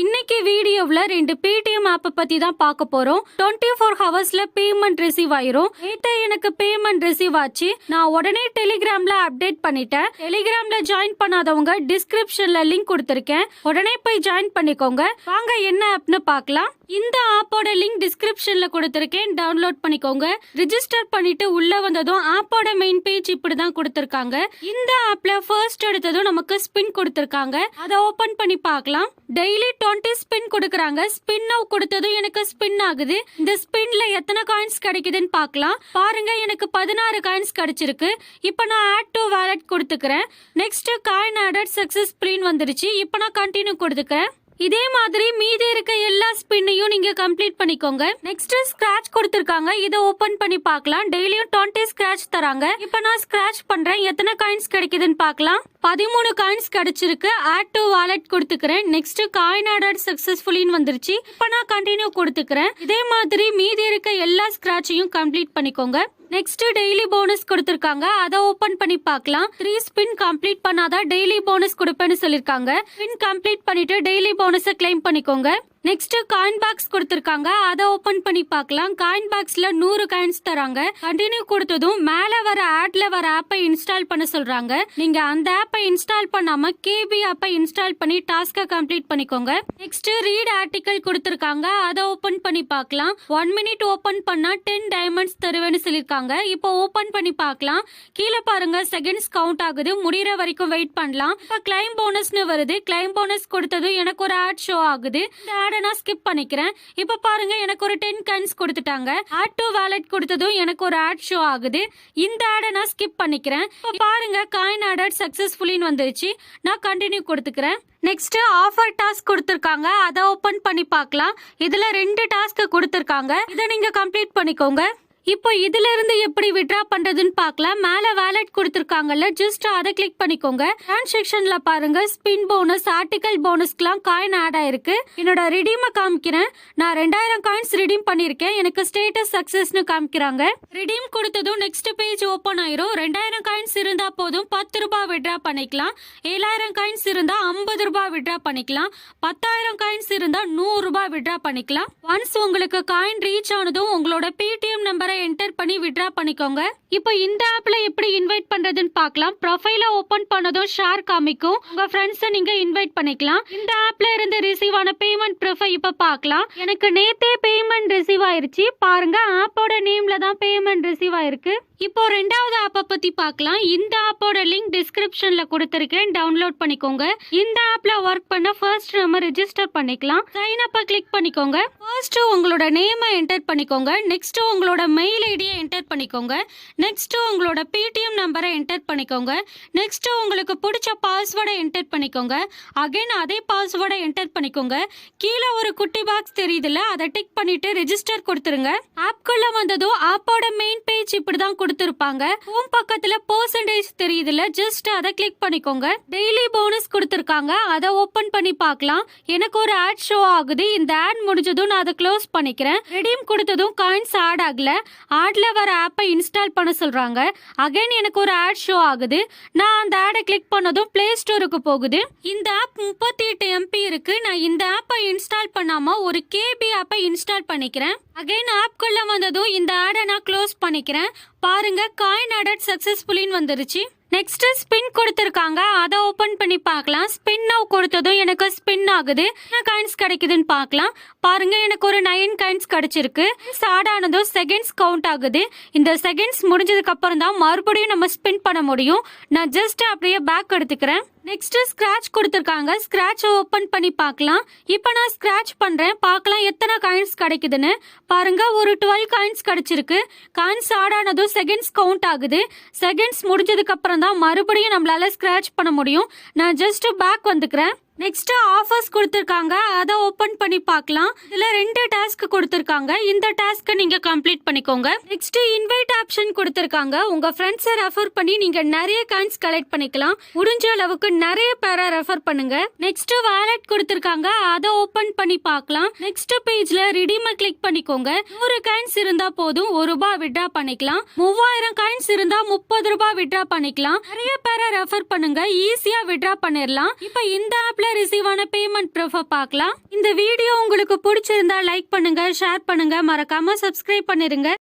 இன்னைக்கு வீடியோவில் ரெண்டு பேடிஎம் ஆப்பை பற்றி தான் பார்க்க போகிறோம் டுவெண்ட்டி ஃபோர் ஹவர்ஸில் பேமெண்ட் ரிசீவ் ஆயிரும். நேற்று எனக்கு பேமெண்ட் ரிசீவ் ஆச்சு. நான் உடனே டெலிகிராமில் அப்டேட் பண்ணிட்டேன். டெலிகிராமில் ஜாயின் பண்ணாதவங்க டிஸ்கிரிப்ஷனில் லிங்க் கொடுத்துருக்கேன். உடனே போய் ஜாயின் பண்ணிக்கோங்க. வாங்க என்ன ஆப்னு பார்க்கலாம். இந்த ஆப்போட லிங்க் டிஸ்கிரிப்ஷனில் கொடுத்துருக்கேன். டவுன்லோட் பண்ணிக்கோங்க. ரிஜிஸ்டர் பண்ணிட்டு உள்ளே வந்ததும் ஆப்போட மெயின் பேஜ் இப்படி தான் கொடுத்துருக்காங்க. இந்த ஆப்பில் ஃபர்ஸ்ட் எடுத்ததும் நமக்கு ஸ்பின் கொடுத்துருக்காங்க. அதை ஓப்பன் பண்ணி பார்க்கலாம். டெய்லி டுவெண்ட்டி ஸ்பின் கொடுக்குறாங்க. ஸ்பின் நவ் கொடுத்ததும் எனக்கு ஸ்பின் ஆகுது. இந்த ஸ்பின்ல எத்தனை காயின்ஸ் கிடைக்குதுன்னு பார்க்கலாம். பாருங்க எனக்கு பதினாறு காயின்ஸ் கிடைச்சிருக்கு. இப்போ நான் ஆட் டு வேலட் கொடுத்துக்கிறேன். நெக்ஸ்ட் காயின் ஆடட் சக்சஸ்ஃபுல்லின்னு வந்துருச்சு. இப்போ நான் கண்டினியூ கொடுத்துக்கிறேன். இதே மாதிரி மீதி இருக்க எல்லா ஸ்பின்னையும் நீங்க கம்ப்ளீட் பண்ணிக்கோங்க. நெக்ஸ்ட் ஸ்கிராச் கொடுத்துருக்காங்க. இதை ஓபன் பண்ணி பார்க்கலாம். டெய்லியும் டுவெண்ட்டி ஸ்கிராச் தராங்க. இப்போ நான் ஸ்கிராச் பண்றேன். எத்தனை காயின்ஸ் கிடைக்குதுன்னு பார்க்கலாம். பதிமூணு காயின்ஸ் கிடைச்சிருக்கு. ஆட் டு வாலெட் கொடுத்துக்கிறேன். நெக்ஸ்ட் காயின் ஆர்டர் சக்சஸ்ஃபுல்லின்னு வந்துருச்சு. இப்போ நான் கண்டினியூ கொடுத்துக்கிறேன். இதே மாதிரி மீதி இருக்க எல்லா ஸ்கிராச்சையும் கம்ப்ளீட் பண்ணிக்கோங்க. நெக்ஸ்ட் டெய்லி போனஸ் கொடுத்துருக்காங்க. அதை ஓபன் பண்ணி பார்க்கலாம். த்ரீ ஸ்பின் கம்ப்ளீட் பண்ணாதான் டெய்லி போனஸ் கொடுப்பேன்னு சொல்லிருக்காங்க ஸ்பின் கம்ப்ளீட் பண்ணிட்டு டெய்லி போனஸை கிளைம் பண்ணிக்கோங்க. நெக்ஸ்ட் காயின் பாக்ஸ் கொடுத்துருக்காங்க. அதை ஓப்பன் பண்ணி பார்க்கலாம். காயின் பாக்ஸ்ல நூறு காயின்ஸ் தராங்க. கண்டினியூ கொடுத்ததும் மேல வர ஆட்ல வர ஆப்பை இன்ஸ்டால் பண்ண சொல்றாங்க. நீங்க அந்த ஆப்பை இன்ஸ்டால் பண்ணாம கேபி ஆப்பை இன்ஸ்டால் பண்ணி டாஸ்கை கம்ப்ளீட் பண்ணிக்கோங்க. நெக்ஸ்ட் ரீட் ஆர்டிக்கல் கொடுத்துருக்காங்க. அதை ஓப்பன் பண்ணி பார்க்கலாம். ஒன் மினிட் ஓப்பன் பண்ணா டென் டைமண்ட்ஸ் தருவேன்னு சொல்லியிருக்காங்க. இப்போ ஓப்பன் பண்ணி பார்க்கலாம். கீழே பாருங்க செகண்ட்ஸ் கவுண்ட் ஆகுது. முடிகிற வரைக்கும் வெயிட் பண்ணலாம். இப்போ கிளைம் போனஸ்னு வருது. கிளைம் போனஸ் கொடுத்ததும் எனக்கு ஒரு ஆட் ஷோ ஆகுது. இந்த ஆடை நான் ஸ்கிப் பண்ணிக்கிறேன். இப்போ பாருங்க எனக்கு ஒரு டென் காயின்ஸ் கொடுத்துட்டாங்க. ஆட் டு வேலட் கொடுத்ததும் எனக்கு ஒரு ஆட் ஷோ ஆகுது. இந்த ஆடை நான் ஸ்கிப் பண்ணிக்கிறேன். இப்போ பாருங்க காயின் ஆடட் சக்சஸ்ஃபுல்லின்னு வந்துருச்சு. நான் கண்டினியூ கொடுத்துக்கிறேன். நெக்ஸ்ட் ஆஃபர் டாஸ்க் கொடுத்துருக்காங்க. அதை ஓப்பன் பண்ணி பார்க்கலாம். இதுல ரெண்டு டாஸ்க் கொடுத்துருக்காங்க. இதை நீங்க கம்ப்ளீட் பண்ணிக்கோங்க. இப்போ இதுல இருந்து எப்படி விட்ரா பண்றதுன்னு பார்க்கலாம். மேல வேலட் கொடுத்துருக்காங்கல்ல ஜஸ்ட் அதை கிளிக் பண்ணிக்கோங்க. டிரான்சாக்ஷன்ல பாருங்க ஸ்பின் போனஸ் ஆர்டிகல் போனஸ்க்குலாம் காயின் ஆட் ஆயிருக்கு. என்னோட ரிடீமை காமிக்கிறேன். நான் ரெண்டாயிரம் காயின்ஸ் ரிடீம் பண்ணிருக்கேன் எனக்கு ஸ்டேட்டஸ் சக்சஸ்னு காமிக்கிறாங்க. ரிடீம் கொடுத்ததும் நெக்ஸ்ட் பேஜ் ஓப்பன் ஆயிரும். ரெண்டாயிரம் காயின்ஸ் இருந்தா போதும் பத்து ரூபாய் விட்ரா பண்ணிக்கலாம். ஏழாயிரம் காயின்ஸ் இருந்தா ஐம்பது ரூபாய் விட்ரா பண்ணிக்கலாம். பத்தாயிரம் காயின்ஸ் இருந்தா நூறு ரூபாய் விட்ரா பண்ணிக்கலாம். ஒன்ஸ் உங்களுக்கு காயின் ரீச் ஆனதும் உங்களோட பேடிஎம் நம்பரை என்டர் பண்ணி விட்ரா பண்ணிக்கோங்க. இப்போ இந்த ஆப்ல எப்படி இன்வைட் பண்றதுன்னு பார்க்கலாம். ப்ரொஃபைல ஓபன் பண்ணதும் ஷேர் காமிக்கும். உங்க ஃப்ரெண்ட்ஸை நீங்க இன்வைட் பண்ணிக்கலாம். இந்த ஆப்ல இருந்து ரிசீவ் ஆன பேமெண்ட் ப்ரூஃபை இப்போ பார்க்கலாம். எனக்கு நேத்தே பேமெண்ட் ரிசீவ் ஆயிருச்சு. பாருங்க ஆப்போட நேம்ல தான் பேமெண்ட் ரிசீவ் ஆயிருக்கு. இப்போ ரெண்டாவது ஆப்பை பத்தி பார்க்கலாம். இந்த ஆப்போட லிங்க் டிஸ்கிரிப்ஷன்ல கொடுத்துருக்கேன் டவுன்லோட் பண்ணிக்கோங்க. இந்த ஆப்ல ஒர்க் பண்ண ஃபர்ஸ்ட் நம்ம ரெஜிஸ்டர் பண்ணிக்கலாம். சைன் அப்பை கிளிக் பண்ணிக்கோங்க. ஃபர்ஸ்ட் உங்களோட நேமை என்டர் பண்ணிக்கோங்க. நெக்ஸ்ட் உங்களோட மெயில் ஐடியை என்டர் பண்ணிக்கோங்க. நெக்ஸ்ட் உங்களோட பேடிஎம் நம்பரை என்டர் பண்ணிக்கோங்க. நெக்ஸ்ட் உங்களுக்கு பிடிச்ச பாஸ்வேர்டை என்டர் பண்ணிக்கோங்க. அகைன் அதே பாஸ்வேர்டை என்டர் பண்ணிக்கோங்க. கீழே ஒரு குட்டி பாக்ஸ் தெரியுதுல்ல அதை டிக் பண்ணிட்டு ரெஜிஸ்டர் கொடுத்துருங்க. ஆப்குள்ள வந்ததும் ஆப்போட மெயின் பேஜ் இப்படி தான் கொடுத்துருப்பாங்க. ஹோம் பக்கத்துல பர்சன்டேஜ் தெரியுதுல்ல ஜஸ்ட் அதை கிளிக் பண்ணிக்கோங்க. டெய்லி போனஸ் கொடுத்துருக்காங்க. அதை ஓப்பன் பண்ணி பார்க்கலாம். எனக்கு ஒரு ஆட் ஷோ ஆகுது. இந்த ஆட் முடிஞ்சதும் நான் அதை க்ளோஸ் பண்ணிக்கிறேன். ரெடீம் கொடுத்ததும் காயின்ஸ் ஆட் ஆகல. ஆட்ல வர ஆப்பை இன்ஸ்டால் பண்ண சொல்றாங்க. அகைன் எனக்கு ஒரு ஆட் ஷோ ஆகுது. நான் அந்த ஆடை கிளிக் பண்ணதும் பிளே ஸ்டோருக்கு போகுது. இந்த ஆப் முப்பத்தி எட்டு எம்பி இருக்கு. நான் இந்த ஆப்பை இன்ஸ்டால் பண்ணாம ஒரு கேபி ஆப்பை இன்ஸ்டால் பண்ணிக்கிறேன். அகைன் ஆப்குள்ள வந்ததும் இந்த ஆடை நான் க்ளோஸ் பண்ணிக்கிறேன். பாருங்க காயின் ஆடட் சக்சஸ்ஃபுல்லின்னு வந்துருச்சு. நெக்ஸ்ட் ஸ்பின் கொடுத்துருக்காங்க. அதை ஓபன் பண்ணி பார்க்கலாம். ஸ்பின் நவ் கொடுத்ததும் எனக்கு ஸ்பின் ஆகுது. என்ன காயின்ஸ் கிடைக்குதுன்னு பார்க்கலாம். பாருங்க எனக்கு ஒரு நைன் காயின்ஸ் கிடைச்சிருக்கு. ஸ்டார்ட் ஆனதும் செகண்ட்ஸ் கவுண்ட் ஆகுது. இந்த செகண்ட்ஸ் முடிஞ்சதுக்கு அப்புறம் தான் மறுபடியும் நம்ம ஸ்பின் பண்ண முடியும். நான் ஜஸ்ட் அப்படியே பேக் எடுத்துக்கிறேன். நெக்ஸ்ட் ஸ்க்ராட்ச் கொடுத்துருக்காங்க. ஸ்க்ராட்ச் ஓப்பன் பண்ணி பார்க்கலாம். இப்போ நான் ஸ்க்ராட்ச் பண்ணுறேன் பார்க்கலாம் எத்தனை காயின்ஸ் கிடைக்குதுன்னு. பாருங்க ஒரு டுவெல் காயின்ஸ் கிடைச்சிருக்கு. காயின்ஸ் ஆட் ஆனதும் செகண்ட்ஸ் கவுண்ட் ஆகுது. செகண்ட்ஸ் முடிஞ்சதுக்கப்புறம் தான் மறுபடியும் நம்மளால ஸ்க்ராட்ச் பண்ண முடியும். நான் ஜஸ்ட் பேக் வந்துக்கிறேன். நெக்ஸ்ட் ஆஃபர்ஸ் கொடுத்துருக்காங்க. அதை ஓப்பன் பண்ணி பார்க்கலாம். இதில் ரெண்டு டாஸ்க் கொடுத்துருக்காங்க. இந்த டாஸ்க்கை நீங்கள் கம்ப்ளீட் பண்ணிக்கோங்க. நெக்ஸ்ட் இன்வைட் ஆப்ஷன் கொடுத்துருக்காங்க. உங்கள் ஃப்ரெண்ட்ஸை ரெஃபர் பண்ணி நீங்கள் நிறைய காயின்ஸ் கலெக்ட் பண்ணிக்கலாம். முடிஞ்ச அளவுக்கு நிறைய பேரை ரெஃபர் பண்ணுங்க. நெக்ஸ்ட் வாலெட் கொடுத்துருக்காங்க. அதை ஓப்பன் பண்ணி பார்க்கலாம். நெக்ஸ்ட் பேஜ்ல ரிடீமை கிளிக் பண்ணிக்கோங்க. நூறு காயின்ஸ் இருந்தா போதும் ஒரு ரூபாய் விட்ரா பண்ணிக்கலாம். மூவாயிரம் காயின்ஸ் இருந்தா முப்பது ரூபாய் விட்ரா பண்ணிக்கலாம். நிறைய பேரை ரெஃபர் பண்ணுங்க. ஈஸியா விட்ரா பண்ணிடலாம் இப்போ இந்த ஆப்ல டெலிகிராம்ல ரிசீவ் ஆன பேமெண்ட் ப்ரூஃபை பார்க்கலாம். இந்த வீடியோ உங்களுக்கு பிடிச்சிருந்தா லைக் பண்ணுங்க ஷேர் பண்ணுங்க. மறக்காம சப்ஸ்கிரைப் பண்ணிருங்க.